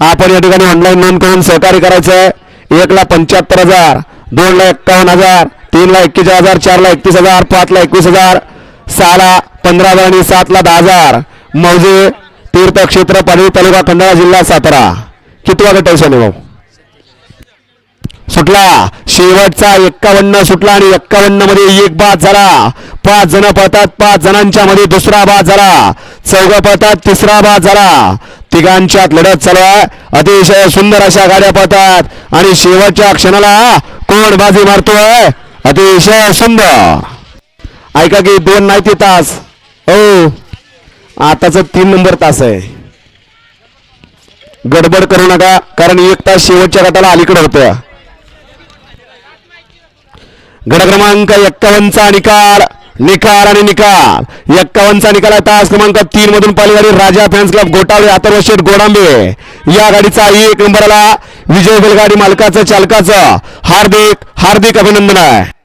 आपण या ठिकाणी ऑनलाईन नोंद करून सहकार्य करायचं आहे एक लाख पंच्याहत्तर हजार दोन लाख एक्कावन्न हजार तीन लाख एक्केचाळीस हजार चार लाख एकतीस हजार पाच लाख एकवीस हजार सहा पंधरा हजार आणि सात लाख दहा हजार. मौजे तीर्थक्षेत्र पाणी तालुका खंडाळा जिल्हा सातारा. किती वाजता टेन्शन आहे भाऊ? सुटला. शेवटचा एक्कावन्न सुटला आणि एक्कावन्नमध्ये एक बाद झाला. पाच जण पळतात पाच जणांच्या मध्ये दुसरा बाद झाला. चौघ पळतात तिसरा बाद झाला. तिघांच्यात लढत चालू आहे. अतिशय सुंदर अशा गाड्या पळतात. आणि शेवटच्या क्षणाला कोण बाजी मारतोय. अतिशय सुंदर. ऐका की दोन नाही ते तास. हो. आताच तीन नंबर तास आहे. गडबड करू नका कारण एक तास शेवटच्या गटाला अलीकडे होतं गड क्रमांक एक्कावन्नचा निकाल. निकाल आणि निकाल. एक्कावन्नचा निकाल आहे. तास क्रमांक तीन मधून पाहिली गाडी राजा फॅन्स क्लब गोटावळे अथर्व शेठ गोडांबे. या गाडीचा एक नंबरला विजय बैलगाडी मालकाचं चालकाचं हार्दिक हार्दिक अभिनंदन आहे.